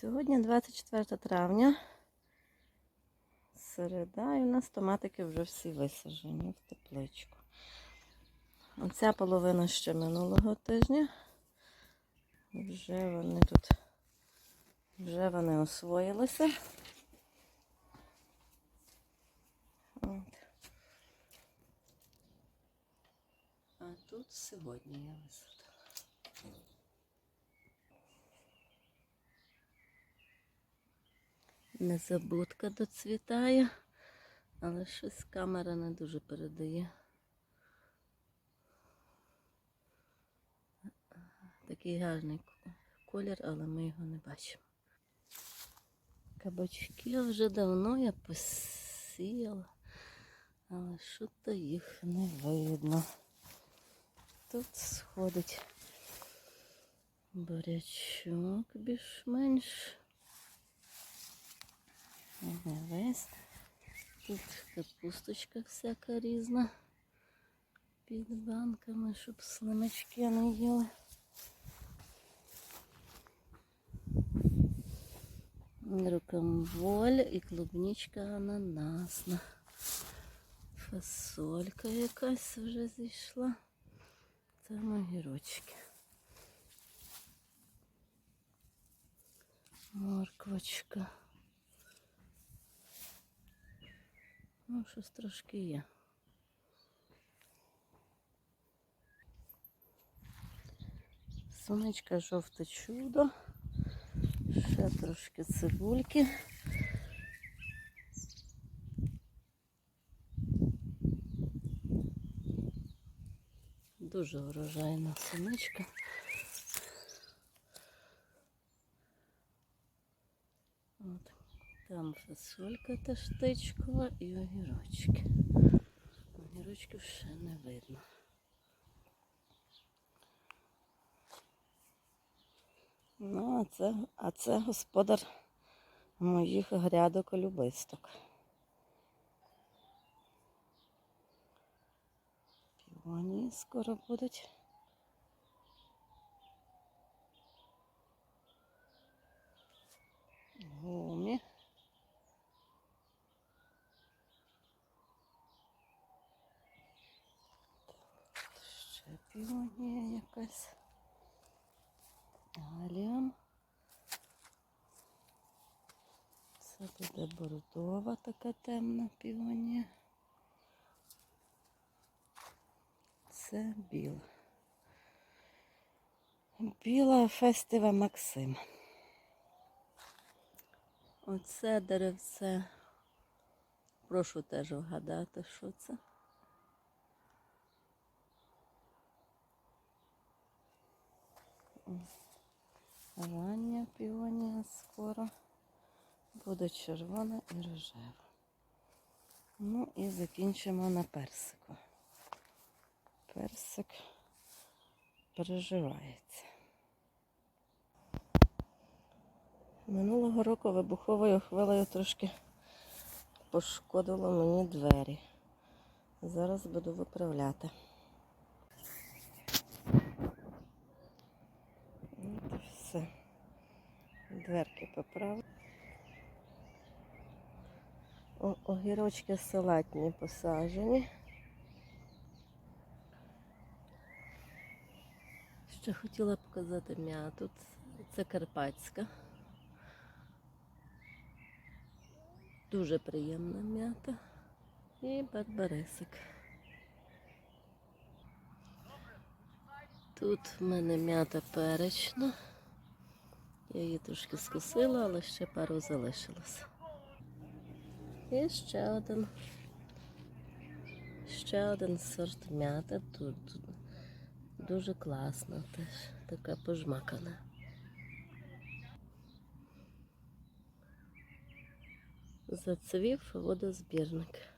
Сьогодні 24 травня. Середа, і у нас томатики вже всі висаджені в тепличку. Оця половина ще минулого тижня. Вже вони тут, вже вони освоїлися. От. А тут сьогодні я висадила. Незабудка доцвітає, але щось камера не дуже передає. Такий гарний колір, але ми його не бачимо. Кабачки вже давно я посіяла, але що-то їх не видно. Тут сходить бурячок більш-менш. Не весь. Тут капусточка всяка різна. Під банками, щоб слимачки не їли. Рукомволь і клубничка ананасна. Фасолька якась вже зійшла. Там огірочки. Морквочка. Ну, щось трошки є. Сонечка жовте чудо. Ще трошки цибульки. Дуже врожайна сонечка. От. Там фасолька теж тичкова і огірочки. Огірочків ще не видно. Ну, а це, а це господар моїх грядок любисток. Півонії скоро будуть. Ще півонія якась. Галіам. Це буде бордова така темна півонія. Це біла. Біла фестива Максим. Оце деревце. Прошу теж вгадати, що це. Рання піонія скоро буде червона і рожева. Ну і закінчимо на персику. Персик переживається. Минулого року вибуховою хвилею трошки пошкодило мені двері. Зараз буду виправляти. От і все. Дверки поправив. О, огірочки салатні посаджені. Ще хотіла показати м'яту. Це карпатська. Дуже приємна м'ята. І барбарисик. Тут в мене м'ята перечна. Я її трошки скосила, але ще пару залишилось. І ще один. Ще один сорт м'ята. Тут дуже класна теж. Така пожмакана. Зацвів водозбірник.